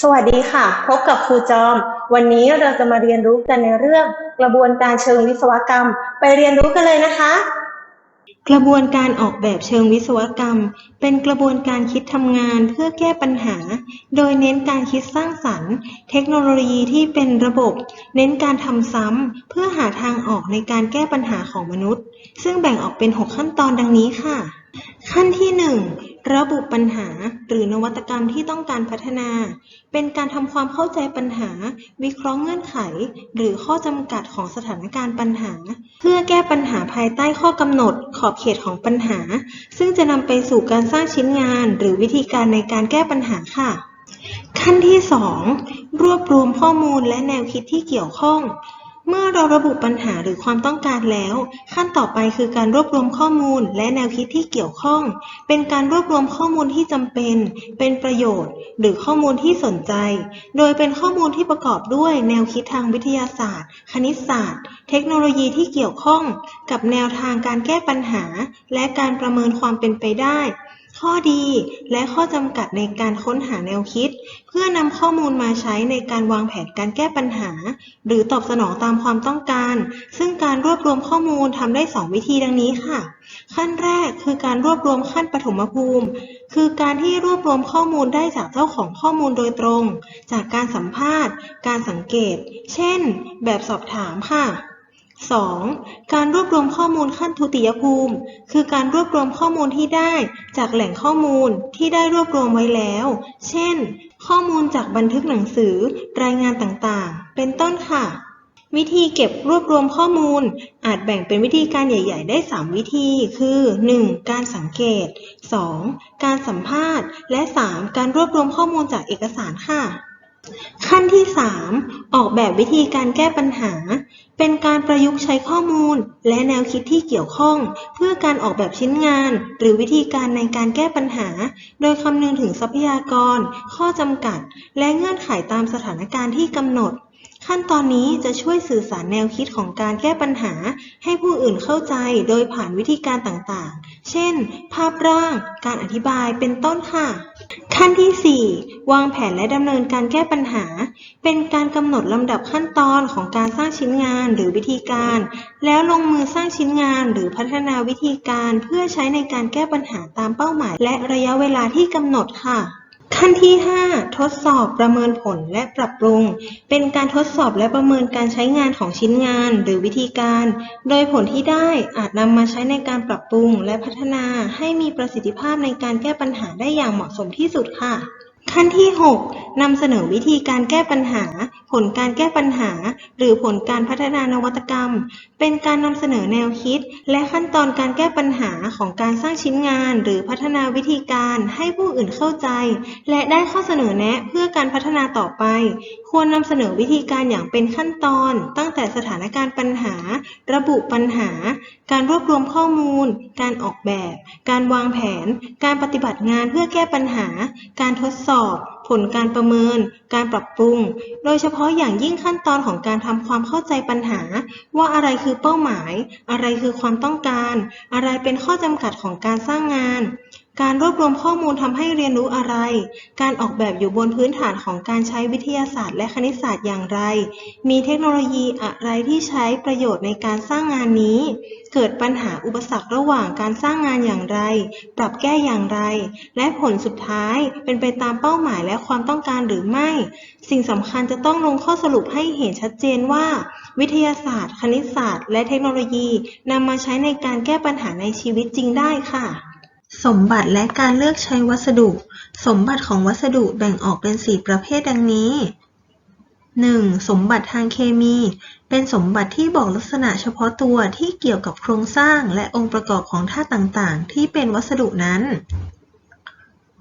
สวัสดีค่ะ พบกับครูจอม วันนี้เราจะมาเรียนรู้กันในเรื่องกระบวนการเชิงวิศวกรรม ไปเรียนรู้กันเลยนะคะ กระบวนการออกแบบเชิงวิศวกรรม เป็นกระบวนการคิดทำงานเพื่อแก้ปัญหา โดยเน้นการคิดสร้างสรรค์ เทคโนโลยีที่เป็นระบบ เน้นการทำซ้ำเพื่อหาทางออกในการแก้ปัญหาของมนุษย์ ซึ่งแบ่งออกเป็น 6 ขั้นตอนดังนี้ค่ะ ขั้นที่ 1 ระบุปัญหา หรือนวัตกรรมที่ต้องการพัฒนา เป็นการทำความเข้าใจปัญหา วิเคราะห์เงื่อนไข หรือข้อจำกัดของสถานการณ์ปัญหา เพื่อแก้ปัญหาภายใต้ข้อกำหนด ขอบเขตของปัญหา ซึ่งจะนำไปสู่การสร้างชิ้นงาน หรือวิธีการในการแก้ปัญหาค่ะ ขั้นที่ 2 รวบรวมข้อมูลและแนวคิดที่เกี่ยวข้อง เมื่อเราระบุปัญหาหรือความต้องการแล้ว ขั้นต่อไปคือการรวบรวมข้อมูลและแนวคิดที่เกี่ยวข้อง เป็นการรวบรวมข้อมูลที่จำเป็น เป็นประโยชน์ หรือข้อมูลที่สนใจ โดยเป็นข้อมูลที่ประกอบด้วยแนวคิดทางวิทยาศาสตร์ คณิตศาสตร์ เทคโนโลยีที่เกี่ยวข้อง กับแนวทางการแก้ปัญหา และการประเมินความเป็นไปได้ ข้อดีและข้อจำกัดในการค้นหาแนวคิด เพื่อนำข้อมูลมาใช้ในการวางแผนการแก้ปัญหา หรือตอบสนองตามความต้องการ ซึ่งการรวบรวมข้อมูลทำได้ 2 วิธีดังนี้ค่ะ ขั้นแรกคือการรวบรวมขั้นปฐมภูมิ คือการที่รวบรวมข้อมูลได้จากเจ้าของข้อมูลโดยตรง จากการสัมภาษณ์ การสังเกต เช่น แบบสอบถามค่ะ 2. การรวบรวมข้อมูลขั้นทุติยภูมิ คือการรวบรวมข้อมูลที่ได้จากแหล่งข้อมูลที่ได้รวบรวมไว้แล้ว เช่น ข้อมูลจากบันทึกหนังสือ รายงานต่างๆ เป็นต้นค่ะ วิธีเก็บรวบรวมข้อมูล อาจแบ่งเป็นวิธีการใหญ่ ๆ ได้ 3 วิธี คือ 1. การสังเกต 2. การสัมภาษณ์ และ 3. การรวบรวมข้อมูลจากเอกสารค่ะขั้นที่ 3 ออกแบบวิธีการแก้ปัญหา เป็นการประยุกต์ใช้ข้อมูลและแนวคิดที่เกี่ยวข้อง เพื่อการออกแบบชิ้นงาน หรือวิธีการในการแก้ปัญหา โดยคำนึงถึงทรัพยากร ข้อจำกัด และเงื่อนไขตามสถานการณ์ที่กำหนด ขั้นตอนนี้จะช่วยสื่อสารแนวคิดของการแก้ปัญหา ให้ผู้อื่นเข้าใจโดยผ่านวิธีการต่างๆ เช่น ภาพร่าง การอธิบาย เป็นต้นค่ะ ขั้นที่ 4 วางแผนและดำเนินการแก้ปัญหา เป็นการกำหนดลำดับขั้นตอนของการสร้างชิ้นงานหรือวิธีการ แล้วลงมือสร้างชิ้นงานหรือพัฒนาวิธีการเพื่อใช้ในการแก้ปัญหาตามเป้าหมาย และระยะเวลาที่กำหนดค่ะ ขั้นที่ 5 ทดสอบประเมินผลและปรับปรุง เป็นการทดสอบและประเมินการใช้งานของชิ้นงานหรือวิธีการ โดยผลที่ได้อาจนำมาใช้ในการปรับปรุงและพัฒนาให้มีประสิทธิภาพในการแก้ปัญหาได้อย่างเหมาะสมที่สุดค่ะ ขั้นที่ 6นำเสนอวิธีการแก้ปัญหาผลการแก้ปัญหา หรือผลการพัฒนานวัตกรรม เป็นการนำเสนอแนวคิด และขั้นตอนการแก้ปัญหาของการสร้างชิ้นงาน หรือพัฒนาวิธีการให้ผู้อื่นเข้าใจ และได้ข้อเสนอแนะเพื่อการพัฒนาต่อไป ควรนำเสนอวิธีการอย่างเป็นขั้นตอน ตั้งแต่สถานการณ์ปัญหา ระบุปัญหา การรวบรวมข้อมูล การออกแบบ การวางแผน การปฏิบัติงานเพื่อแก้ปัญหา การทดสอบ ผลการประเมิน การปรับปรุง โดยเฉพาะอย่างยิ่งขั้นตอนของการทำความเข้าใจปัญหา ว่าอะไรคือเป้าหมาย อะไรคือความต้องการ อะไรเป็นข้อจำกัดของการสร้างงาน การรวบรวมข้อมูลทำให้เรียนรู้อะไร การออกแบบอยู่บนพื้นฐานของการใช้วิทยาศาสตร์และคณิตศาสตร์อย่างไร มีเทคโนโลยีอะไรที่ใช้ประโยชน์ในการสร้างงานนี้ เกิดปัญหาอุปสรรคระหว่างการสร้างงานอย่างไร ปรับแก้อย่างไร และผลสุดท้ายเป็นไปตามเป้าหมายและความต้องการหรือไม่ สิ่งสำคัญจะต้องลงข้อสรุปให้เห็นชัดเจนว่า วิทยาศาสตร์ คณิตศาสตร์ และเทคโนโลยีนำมาใช้ในการแก้ปัญหาในชีวิตจริงได้ค่ะ สมบัติและการเลือกใช้วัสดุ สมบัติของวัสดุแบ่งออกเป็น 4 ประเภทดังนี้ 1. สมบัติทางเคมี เป็นสมบัติที่บอกลักษณะเฉพาะตัวที่เกี่ยวกับโครงสร้างและองค์ประกอบของธาตุต่างๆ ที่เป็นวัสดุนั้น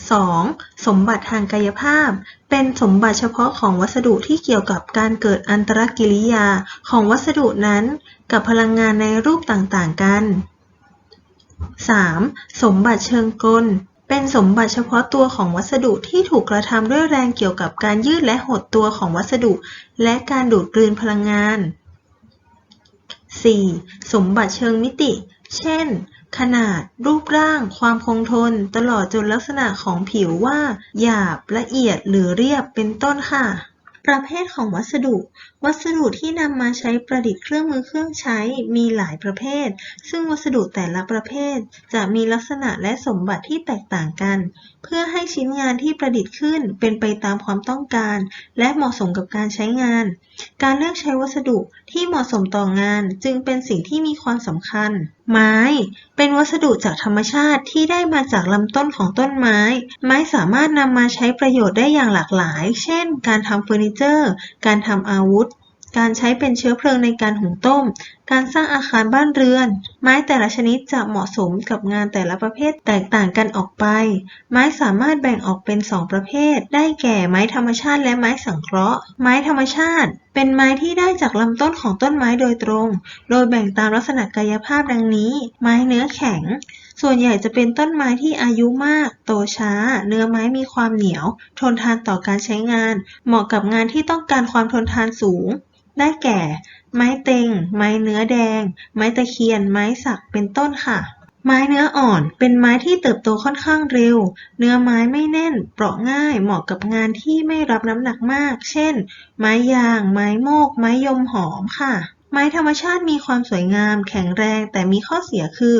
2. สมบัติทางกายภาพ เป็นสมบัติเฉพาะของวัสดุที่เกี่ยวกับการเกิดอันตรกิริยาของวัสดุนั้น กับพลังงานในรูปต่างๆ กัน 3. สมบัติเชิงกล เป็นสมบัติเฉพาะตัวของวัสดุที่ถูกกระทำด้วยแรงเกี่ยวกับการยืดและหดตัวของวัสดุ และการดูดกลืนพลังงาน 4. สมบัติเชิงมิติ เช่น ขนาด รูปร่าง ความคงทน ตลอดจนลักษณะของผิวว่า หยาบ ละเอียด หรือเรียบ เป็นต้นค่ะ ประเภทของวัสดุ วัสดุที่นำมาใช้ประดิษฐ์เครื่องมือเครื่องใช้มีหลายประเภท ซึ่งวัสดุแต่ละประเภทจะมีลักษณะและสมบัติที่แตกต่างกัน เพื่อให้ชิ้นงานที่ประดิษฐ์ขึ้นเป็นไปตามความต้องการ และเหมาะสมกับการใช้งาน การเลือกใช้วัสดุที่เหมาะสมต่องานจึงเป็นสิ่งที่มีความสำคัญ ไม้ เป็นวัสดุจากธรรมชาติที่ได้มาจากลำต้นของต้นไม้ ไม้สามารถนำมาใช้ประโยชน์ได้อย่างหลากหลาย เช่น การทำเฟอร์นิเจอร์ การทำอาวุธ การใช้เป็นเชื้อเพลิงในการหุงต้ม การสร้างอาคารบ้านเรือน ไม้แต่ละชนิดจะเหมาะสมกับงานแต่ละประเภทแตกต่างกันออกไป ไม้สามารถแบ่งออกเป็นสองประเภท ได้แก่ไม้ธรรมชาติและไม้สังเคราะห์ ไม้ธรรมชาติ เป็นไม้ที่ได้จากลำต้นของต้นไม้โดยตรง โดยแบ่งตามลักษณะกายภาพดังนี้ ไม้เนื้อแข็ง ส่วนใหญ่จะเป็นต้นไม้ที่อายุมาก โตช้า เนื้อไม้มีความเหนียว ทนทานต่อการใช้งาน เหมาะกับงานที่ต้องการความทนทานสูง ได้แก่ ไม้เต็ง ไม้เนื้อแดง ไม้ตะเคียน ไม้สัก เป็นต้นค่ะ ไม้เนื้ออ่อน เป็นไม้ที่เติบโตค่อนข้างเร็ว เนื้อไม้ไม่แน่น เปราะง่าย เหมาะกับงานที่ไม่รับน้ำหนักมาก เช่น ไม้ยาง ไม้โมก ไม้ยมหอมค่ะ ไม้ธรรมชาติมีความสวยงาม แข็งแรง แต่มีข้อเสียคือ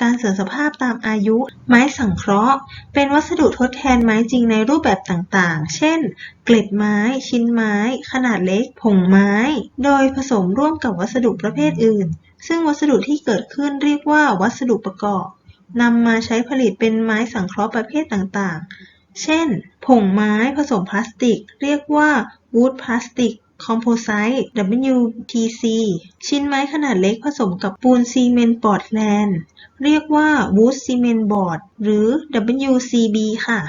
การเสื่อมสภาพตามอายุ ไม้สังเคราะห์ เป็นวัสดุทดแทนไม้จริงในรูปแบบต่างๆ เช่น เกล็ดไม้ ชิ้นไม้ ขนาดเล็ก ผงไม้ โดยผสมร่วมกับวัสดุประเภทอื่น ซึ่งวัสดุที่เกิดขึ้นเรียกว่าวัสดุประกอบนำมาใช้ผลิตเป็นไม้สังเคราะห์ประเภทต่างๆ เช่น ผงไม้ผสมพลาสติก เรียกว่า wood plastic composite WTC ชิ้นไม้ขนาดเล็กผสมกับปูนซีเมนต์ปอร์ดแลนด์ เรียกว่า wood cement board หรือ WCB ค่ะ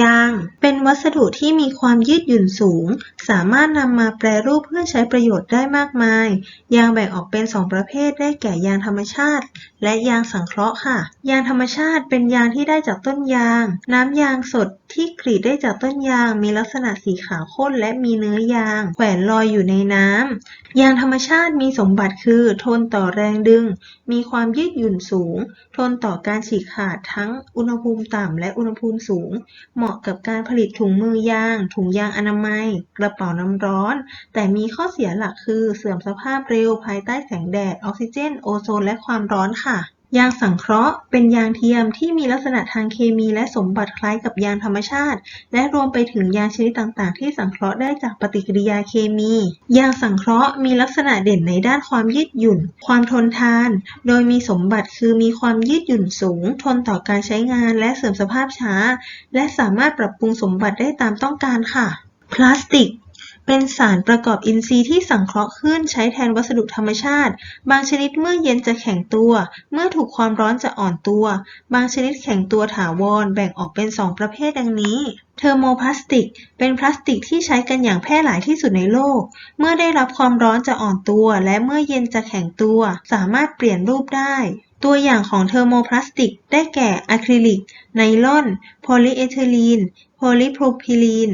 ยางเป็นวัสดุที่มีความยืดหยุ่นสูง สามารถนำมาแปรรูปเพื่อใช้ประโยชน์ได้มากมาย ยางแบ่งออกเป็น 2 ประเภทได้แก่ยางธรรมชาติ และยางสังเคราะห์ค่ะ ยางธรรมชาติเป็นยางที่ได้จากต้นยาง น้ำยางสดที่กรีดได้จากต้นยาง มีลักษณะสีขาวข้นและมีเนื้อยาง แขวนลอยอยู่ในน้ำยางธรรมชาติมีสมบัติคือ ทนต่อแรงดึง มีความยืดหยุ่นสูง ทนต่อการฉีกขาดทั้งอุณหภูมิต่ำและอุณหภูมิสูงเหมาะาะกับการผลิตถุงมือยาง ถุงยางอนามัย กระเป๋าน้ำร้อน แต่มีข้อเสียหลักคือเสื่อมสภาพเร็วภายใต้แสงแดด ออกซิเจน โอโซน และความร้อนค่ะ ยางสังเคราะห์ เป็นยางเทียมที่มีลักษณะทางเคมีและสมบัติคล้ายกับยางธรรมชาติ และรวมไปถึงยางชนิดต่าง ๆ ที่สังเคราะห์ได้จากปฏิกิริยาเคมี ยางสังเคราะห์มีลักษณะเด่นในด้านความยืดหยุ่น ความทนทาน โดยมีสมบัติคือมีความยืดหยุ่นสูง ทนต่อการใช้งานและเสื่อมสภาพช้า และสามารถปรับปรุงสมบัติได้ตามต้องการค่ะ พลาสติก เป็นสารประกอบอินทรีย์ที่สังเคราะห์ขึ้นใช้แทนวัสดุธรรมชาติ บางชนิดเมื่อเย็นจะแข็งตัว เมื่อถูกความร้อนจะอ่อนตัว บางชนิดแข็งตัวถาวร แบ่งออกเป็น2ประเภทดังนี้ เทอร์โมพลาสติก เป็นพลาสติกที่ใช้กันอย่างแพร่หลายที่สุดในโลก เมื่อได้รับความร้อนจะอ่อนตัว และเมื่อเย็นจะแข็งตัว สามารถเปลี่ยนรูปได้ ตัวอย่างของเทอร์โมพลาสติก ได้แก่อะคริลิก ไนลอน โพลีเอทิลีน โพลีโพรพิลีน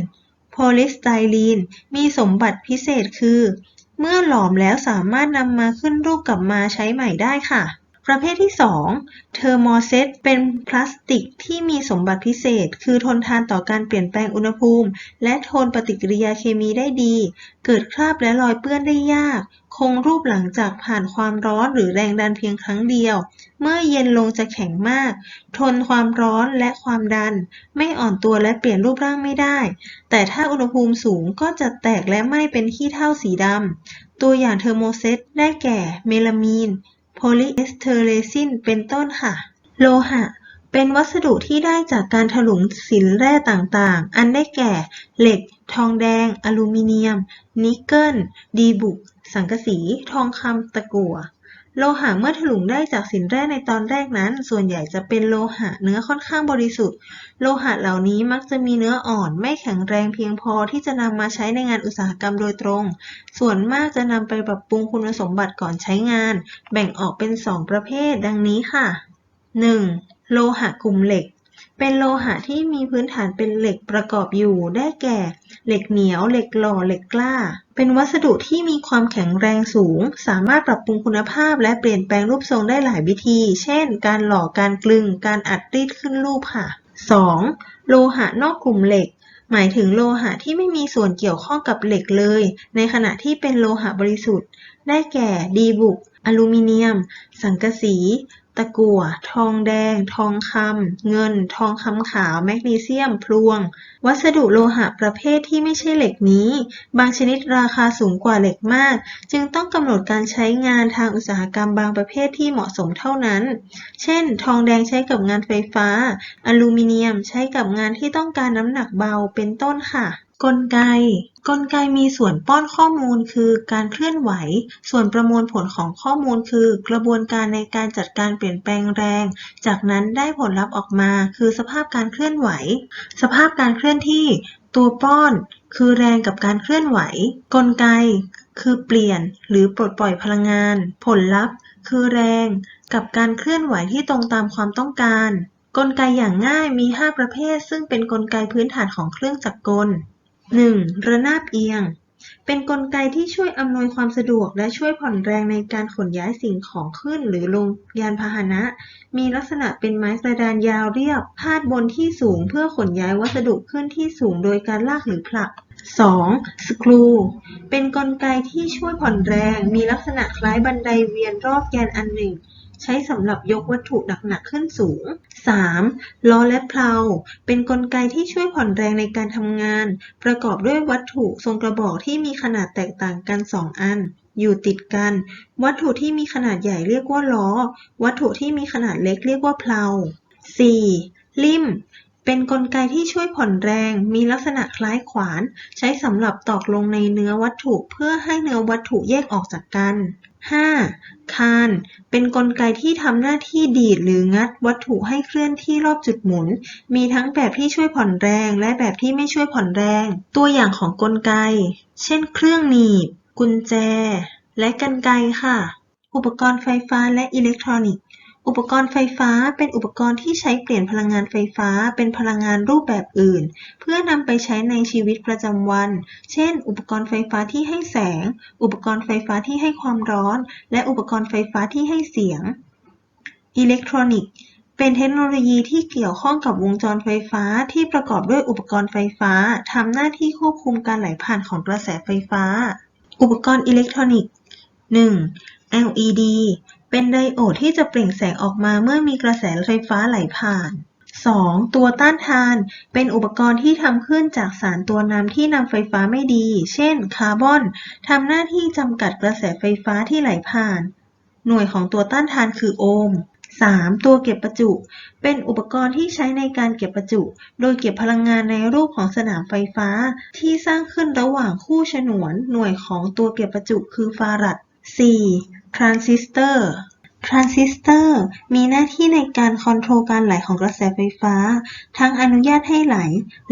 โพลิสไตรีนมีสมบัติพิเศษคือ เมื่อหลอมแล้วสามารถนำมาขึ้นรูปกลับมาใช้ใหม่ได้ค่ะ ประเภทที่ 2 เทอร์โมเซตเป็นพลาสติกที่มีสมบัติพิเศษ คือทนทานต่อการเปลี่ยนแปลงอุณหภูมิ และทนปฏิกิริยาเคมีได้ดี เกิดคราบและรอยเปื้อนได้ยาก คงรูปหลังจากผ่านความร้อนหรือแรงดันเพียงครั้งเดียว เมื่อเย็นลงจะแข็งมาก ทนความร้อนและความดัน ไม่อ่อนตัวและเปลี่ยนรูปร่างไม่ได้ แต่ถ้าอุณหภูมิสูงก็จะแตกและไหม้เป็นขี้เถ้าสีดำตัวอย่างเทอร์โมเซตได้แก่ เมลามีน พลีเอสเทอเรซินเป็นต้นค่ะ โลหะ เป็นวัสดุที่ได้จากการถลุงสินแร่ต่างๆ อันได้แก่ เหล็ก ทองแดง อลูมิเนียม นิกเกิล ดีบุก สังกะสี ทองคำตะกั่ว โลหะเมื่อถลุงได้จากสินแร่ในตอนแรกนั้น ส่วนใหญ่จะเป็นโลหะเนื้อค่อนข้างบริสุทธิ์ โลหะเหล่านี้มักจะมีเนื้ออ่อนไม่แข็งแรงเพียงพอที่จะนำมาใช้ในงานอุตสาหกรรมโดยตรง ส่วนมากจะนำไปปรับปรุงคุณสมบัติก่อนใช้งาน แบ่งออกเป็น 2 ประเภท ดังนี้ค่ะ 1. โลหะกลุ่มเหล็ก เป็นโลหะที่มีพื้นฐานเป็นเหล็กประกอบอยู่ ได้แก่ เหล็กเหนียว เหล็กหล่อ เหล็กกล้า เป็นวัสดุที่มีความแข็งแรงสูง สามารถปรับปรุงคุณภาพและเปลี่ยนแปลงรูปทรงได้หลายวิธี เช่น การหล่อ การกลึง การอัดรีดขึ้นรูปค่ะ 2. โลหะนอกกลุ่มเหล็กหมายถึงโลหะที่ไม่มีส่วนเกี่ยวข้องกับเหล็กเลย ในขณะที่เป็นโลหะบริสุทธิ์ ได้แก่ดีบุก อลูมิเนียม สังกะสี ตะกั่ว ทองแดง ทองคำ เงิน ทองคำขาว แมกนีเซียม พลวง วัสดุโลหะประเภทที่ไม่ใช่เหล็กนี้ บางชนิดราคาสูงกว่าเหล็กมาก จึงต้องกำหนดการใช้งานทางอุตสาหกรรมบางประเภทที่เหมาะสมเท่านั้น เช่น ทองแดงใช้กับงานไฟฟ้า อลูมิเนียมใช้กับงานที่ต้องการน้ำหนักเบา เป็นต้นค่ะ กลไก กลไกมีส่วนป้อนข้อมูลคือการเคลื่อนไหว ส่วนประมวลผลของข้อมูลคือกระบวนการในการจัดการเปลี่ยนแปลงแรง จากนั้นได้ผลลัพธ์ออกมาคือสภาพการเคลื่อนไหว สภาพการเคลื่อนที่ ตัวป้อน คือแรงกับการเคลื่อนไหว กลไก คือเปลี่ยน หรือปลดปล่อยพลังงาน ผลลัพธ์ คือแรง กับการเคลื่อนไหวที่ตรงตามความต้องการกลไกอย่างง่ายมี 5 ประเภท ซึ่งเป็นกลไกพื้นฐานของเครื่องจักรกล 1. ระนาบเอียง เป็นกลไกที่ช่วยอำนวยความสะดวกและช่วยผ่อนแรงในการขนย้ายสิ่งของขึ้นหรือลงยานพาหนะ มีลักษณะเป็นไม้กระดานยาวเรียบ พาดบนที่สูงเพื่อขนย้ายวัสดุขึ้นที่สูงโดยการลากหรือผลัก 2. สกรู เป็นกลไกที่ช่วยผ่อนแรง มีลักษณะคล้ายบันไดเวียนรอบแกนอันหนึ่ง ใช้สำหรับยกวัตถุหนักๆขึ้นสูง 3. ล้อและเพลา เป็นกลไกที่ช่วยผ่อนแรงในการทำงาน ประกอบด้วยวัตถุทรงกระบอกที่มีขนาดแตกต่างกัน 2 อัน อยู่ติดกัน วัตถุที่มีขนาดใหญ่เรียกว่าล้อ วัตถุที่มีขนาดเล็กเรียกว่าเพลา 4. ลิ่มเป็นกลไกที่ช่วยผ่อนแรง มีลักษณะคล้ายขวาน ใช้สำหรับตอกลงในเนื้อวัตถุเพื่อให้เนื้อวัตถุแยกออกจากกัน 5. คาน เป็นกลไกที่ทำหน้าที่ดีดหรืองัดวัตถุให้เคลื่อนที่รอบจุดหมุน มีทั้งแบบที่ช่วยผ่อนแรงและแบบที่ไม่ช่วยผ่อนแรง ตัวอย่างของกลไก เช่น เครื่องหนีบ กุญแจ และกรรไกรค่ะ อุปกรณ์ไฟฟ้าและอิเล็กทรอนิกส์ อุปกรณ์ไฟฟ้าเป็นอุปกรณ์ที่ใช้เปลี่ยนพลังงานไฟฟ้าเป็นพลังงานรูปแบบอื่น เพื่อนำไปใช้ในชีวิตประจำวัน เช่น อุปกรณ์ไฟฟ้าที่ให้แสง อุปกรณ์ไฟฟ้าที่ให้ความร้อน และอุปกรณ์ไฟฟ้าที่ให้เสียง อิเล็กทรอนิกส์เป็นเทคโนโลยีที่เกี่ยวข้องกับวงจรไฟฟ้าที่ประกอบด้วยอุปกรณ์ไฟฟ้าทำหน้าที่ควบคุมการไหลผ่านของกระแสไฟฟ้า อุปกรณ์อิเล็กทรอนิกส์ 1. LED เป็นไดโอดที่จะเปล่งแสงออกมาเมื่อมีกระแสไฟฟ้าไหลผ่าน 2. ตัวต้านทาน เป็นอุปกรณ์ที่ทำขึ้นจากสารตัวนำที่นำไฟฟ้าไม่ดี เช่น คาร์บอนทำหน้าที่จำกัดกระแสไฟฟ้าที่ไหลผ่าน หน่วยของตัวต้านทานคือโอห์ม 3. ตัวเก็บประจุ เป็นอุปกรณ์ที่ใช้ในการเก็บประจุ โดยเก็บพลังงานในรูปของสนามไฟฟ้า ที่สร้างขึ้นระหว่างคู่ฉนวน หน่วยของตัวเก็บประจุคือฟารัด 4. ทรานซิสเตอร์ทรานซิสเตอร์มีหน้าที่ในการคอนโทรลการไหลของกระแสไฟฟ้า ทั้งอนุญาตให้ไหล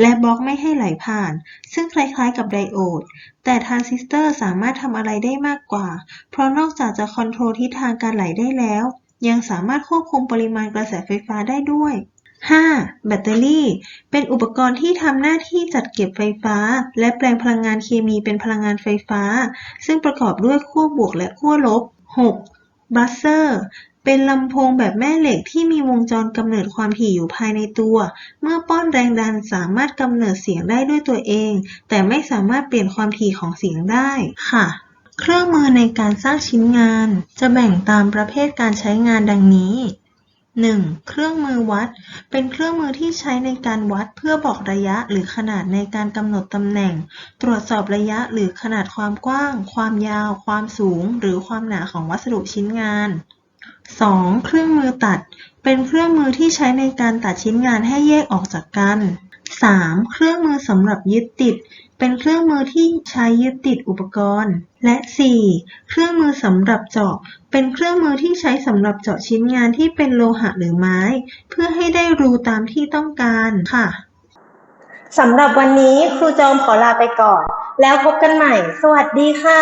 และบล็อกไม่ให้ไหลผ่าน ซึ่งคล้ายๆกับไดโอด แต่ทรานซิสเตอร์สามารถทำอะไรได้มากกว่า เพราะนอกจากจะคอนโทรลทิศทางการไหลได้แล้ว ยังสามารถควบคุมปริมาณกระแสไฟฟ้าได้ด้วย 5. แบตเตอรี่ เป็นอุปกรณ์ที่ทำหน้าที่จัดเก็บไฟฟ้า และแปลงพลังงานเคมีเป็นพลังงานไฟฟ้า ซึ่งประกอบด้วยขั้วบวกและขั้วลบ 6. บัสเซอร์เป็นลำโพงแบบแม่เหล็กที่มีวงจรกำเนิดความถี่อยู่ภายในตัว เมื่อป้อนแรงดันสามารถกำเนิดเสียงได้ด้วยตัวเอง แต่ไม่สามารถเปลี่ยนความถี่ของเสียงได้ค่ะ เครื่องมือในการสร้างชิ้นงาน จะแบ่งตามประเภทการใช้งานดังนี้ 1. เครื่องมือวัด เป็นเครื่องมือที่ใช้ในการวัดเพื่อบอกระยะหรือขนาดในการกำหนดตำแหน่ง ตรวจสอบระยะหรือขนาดความกว้าง ความยาว ความสูง หรือความหนาของวัสดุชิ้นงาน 2. เครื่องมือตัด เป็นเครื่องมือที่ใช้ในการตัดชิ้นงานให้แยกออกจากกัน 3. เครื่องมือสำหรับยึดติด เป็นเครื่องมือที่ใช้ยึดติดอุปกรณ์ และ 4. เครื่องมือสำหรับเจาะ เป็นเครื่องมือที่ใช้สำหรับเจาะชิ้นงานที่เป็นโลหะหรือไม้ เพื่อให้ได้รูตามที่ต้องการค่ะสำหรับวันนี้ครูจอมขอลาไปก่อน แล้วพบกันใหม่ สวัสดีค่ะ